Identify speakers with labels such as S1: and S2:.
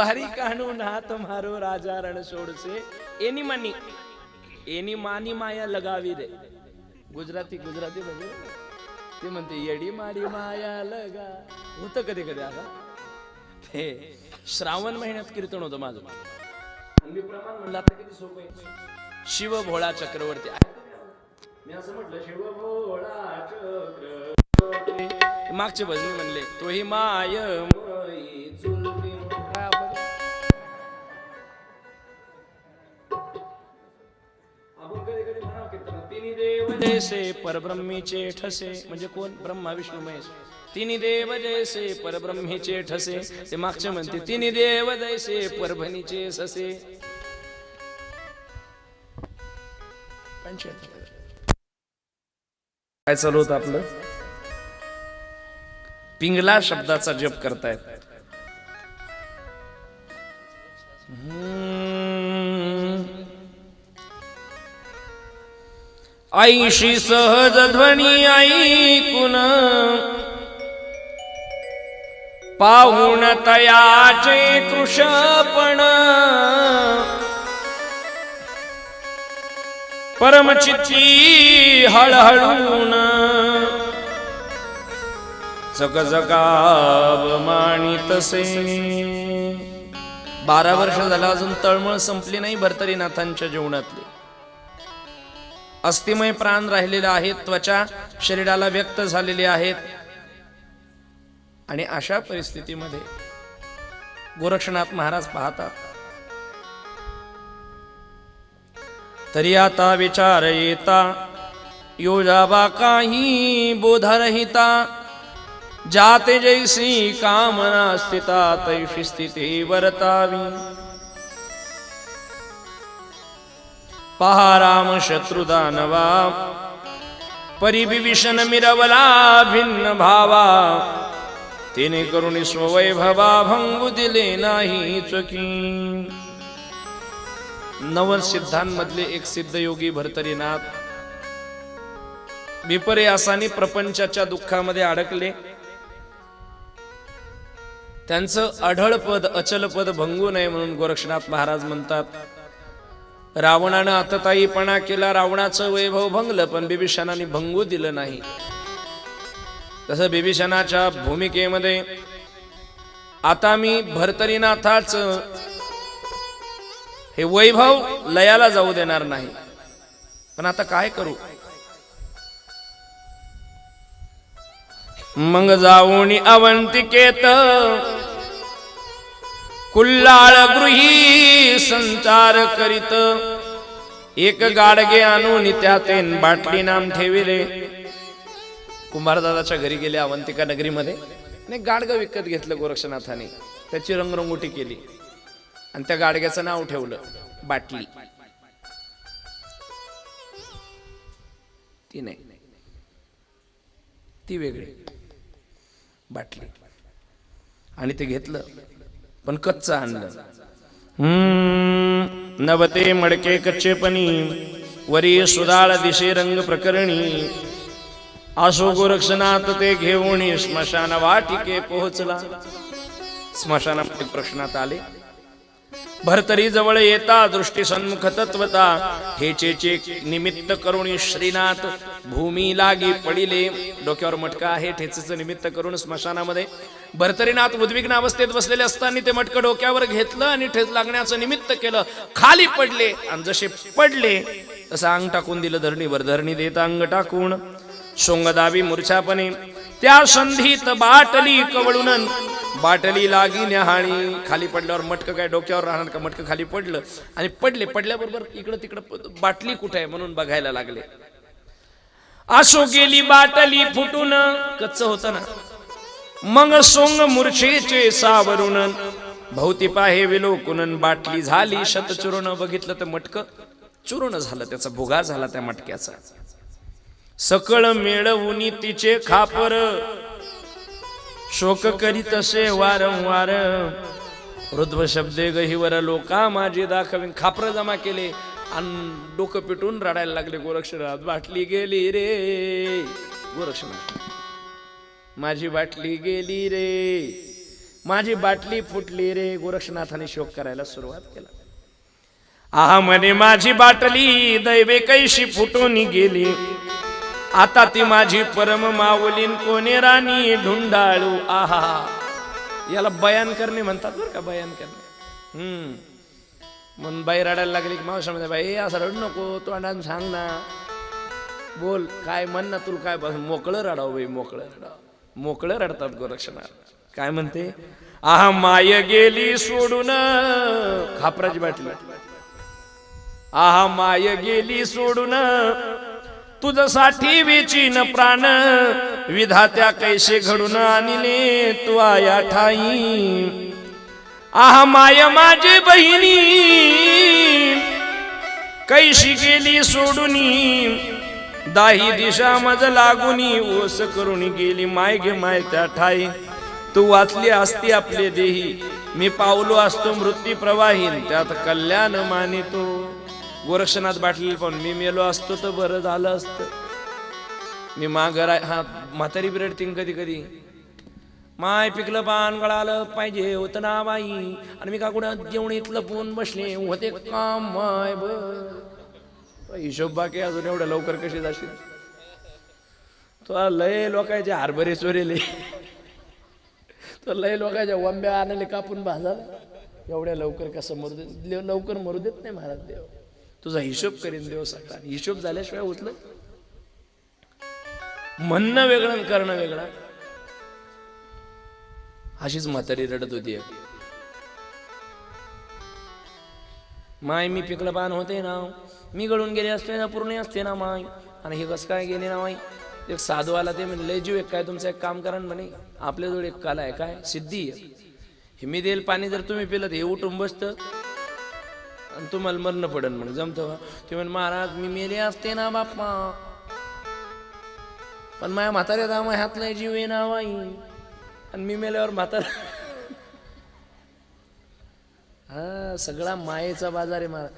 S1: વારી કાણું હાથ મારો રાજા રણ છોડશે એની માની એની માની માયા લગાવી દે ગુજરાતી ગુજરાતી બધું ते म्हणते येडी मारी माया लगा. होतं कधी कधी आता. हे श्रावण महिन्यात कीर्तन होतं माझं. शिव भोळा चक्रवर्ती. मी असं म्हटलं शिव भोळा चक्रवर्ती. मागचे भजनी म्हणले तोही माय जैसे परब्रह्मीचे ठसे म्हणजे कोण? ब्रह्मा विष्णू महेश. तिन्ही देव जैसे परब्रह्मीचे ठसे ते मागचे म्हणते तिन्ही देव जैसे परभणीचे ससे काय चालू होत आपलं? पिंगला शब्दाचा जप करतायत. ऐशी सहज ध्वनी ऐकून पाहुण तयाचे कृषपण परमचित्ती हळहळून जगजगाव माणितसे बारा वर्ष झालं अजून तळमळ संपली नाही भरतरीनाथांच्या जीवनातली. अस्थिमय प्राण राहिलेले आहेत त्वचा शरीराला व्यक्त झालेली आहेत. आणि अशा परिस्थितीमध्ये गोरक्षनाथ महाराज पाहतात. तरी आता विचार येता योजाबा काही बोधरहिता. जाते जैसी कामना स्थिता तैशी स्थिती वर्तावी. पहा राम शत्रुदानवा। परिबिभीषण मिरवला भिन्न भावा। तिने करुणी स्ववैभवा भंगू दिले नाही चुकी। नव सिद्धांमधले एक सिद्ध योगी भरतरीनाथ विपर्यासाने प्रपंचाच्या दुःखामध्ये अडकले। त्यांचं अढळ पद अचल पद भंगू नये म्हणून गोरक्षनाथ महाराज म्हणतात रावणानं आतताईपणा केला रावणाचं वैभव भंगलं पण बिभीषणाने भंगू दिलं नाही. तसं बिभीषणाच्या भूमिकेमध्ये आता मी भरतरीनाथाच हे वैभव लयाला जाऊ देणार नाही. पण आता काय करू? मग जाऊनी अवंतिकेत कुल्लाळ गृही संचार करीत. एक गाडगे आणून त्यातेन बाटली नाम ठेविले. कुंभारदादाच्या घरी गेले अवंतिका नगरीमध्ये. आणि गाडगं विकत घेतलं गोरक्षनाथाने. त्याची रंगरंगोटी केली. आणि त्या गाडग्याचं नाव ठेवलं बाटली. ती नाही. ती वेगळी. बाटली. आणि ते घेतलं. पण कच्चं आणलं हम्म, नवते मडके कच्चेपणी वरी सुदाळ दिशे रंग प्रकरणी. आशो गोरक्षनाथ ते घेऊन स्मशान वाटिके पोहोचला. स्मशानामध्ये प्रश्नात आले. भरतरी जवळ येता दृष्टी सन्मुख तत्वता. हेचेचे निमित्त करून श्रीनाथ भूमी लागी पडिले. डोक्यावर मटका आहे ठेचेचं निमित्त करून स्मशानामध्ये. भरतरीनाथ उद्विग्न अवस्थेत बसलेले असताना ते मटकं डोक्यावर घेतलं आणि ठेच लागण्याचं निमित्त केलं. खाली पडले आणि जसे पडले तसं अंग टाकून दिलं धरणीवर धरणी देत अंग टाकून सोंगदावी मूर्छापणे. त्या संधीत बाटली कवळून बाटली लागी न्याहाळी खाली पडल्यावर मटकं काय डोक्यावर राहणार का? मटकं खाली पडलं. आणि पडले पडल्याबरोबर इकडं तिकडं प- बाटली कुठे आहे म्हणून बघायला लागले. असो गेली बाटली फुटून. कच्च होत ना? मग सोंग मूर्छेचे सावरून. भोवती पाहे विलोकुन बाटली झाली शतचूर्ण. बघितलं तर मटकं चूर्ण झालं त्याचा भुगा झाला त्या मटक्याचा. सकळ मिळवून तिचे खापर. शोक करीत असे वारंवार. रुद्व शब्दे गहिवर लोका माझी दाखवीन. खापर जमा केले. आणि डोकं पिटून रडायला लागले. गोरक्षनाथ बाटली गेली रे. गोरक्षनाथ माझी बाटली गेली रे. माझी बाटली फुटली रे. गोरक्षनाथाने शोक करायला सुरुवात केला. आहा म्हणे माझी बाटली दैवे कैशी फुटून गेली. आता ती माझी परम माऊलीन कोणी राणी? ढुंडाळू. आहा. याला बयान करणे म्हणतात बरं का बयान करणे. हम्म. म्हणून बाई रडायला लागली की मावसा बाई असं रडू नको तोंडाने सांग ना. बोल काय म्हण ना तुला काय बस मोकळं रडाव बाई मोकळं रडाव. मोकळं रडतात गोरक्षणार काय म्हणते? आहा माय गेली सोडून. खापराची बाटली. आहा माय गेली सोडून. तुझसाठी वेचीन प्राण विधात्या कैसे घडून आणले तू आया ठाई. आह माय माझी बहिणी कैशी गेली सोडूनी? दाही दिशा मज लागुनी ओस करून गेली माय घे माय त्या ठाई. तू वाचली असती आपले देही मी पावलो असतो मृत्यू प्रवाहीन त्यात कल्याण मानितो. गोरक्षनाथ बाटली पण मी मेलो असतो तर बरं झालं असतं. मी माघर हा म्हातारी बिरडतीन कधी कधी. माय पिकलं पान गळालं पाहिजे होतं ना बाई. आणि मी का कुठं जेवण इथलं बसले? होते काम माय ब हिशोब बाकी अजून एवढ्या लवकर कशी जाशील? तो लय लोकांचे हरभरे चोरेले. तो लय लोकांच्या वंब्या आणले कापून भाजाला एवढ्या लवकर कसं मरू देत देव लवकर मरू देत नाही महाराज देव. तुझा हिशोब करीन देव सांगता हिशोब झाल्याशिवाय उचल म्हणणं वेगळं आणि करणं वेगळं. अशीच म्हातारी रडत होती माय मी पिकलं पान होते ना. मी गळून गेले असते ना पूर्ण असते ना माय. आणि हे कसं काय गेले ना माय? एक साधू आला ते म्हणजे जीव एक काय तुमचं एक काम करा ना म्हणे. आपल्याजवळ एक कला आहे काय? सिद्धी आहे. हे मी देईल पाणी जर तुम्ही पिलं तर हे उठून बसतं. आणि तुम्हाला मरण पडन म्हणे जमतं का? ते म्हणे महाराज मी मेले असते ना बाप्पा. पण माझ्या म्हाताऱ्या दामा हात नाही जीव ये ना बाई. आणि मी मेल्यावर म्हातारा हा सगळा मायेचा बाजार आहे महाराज.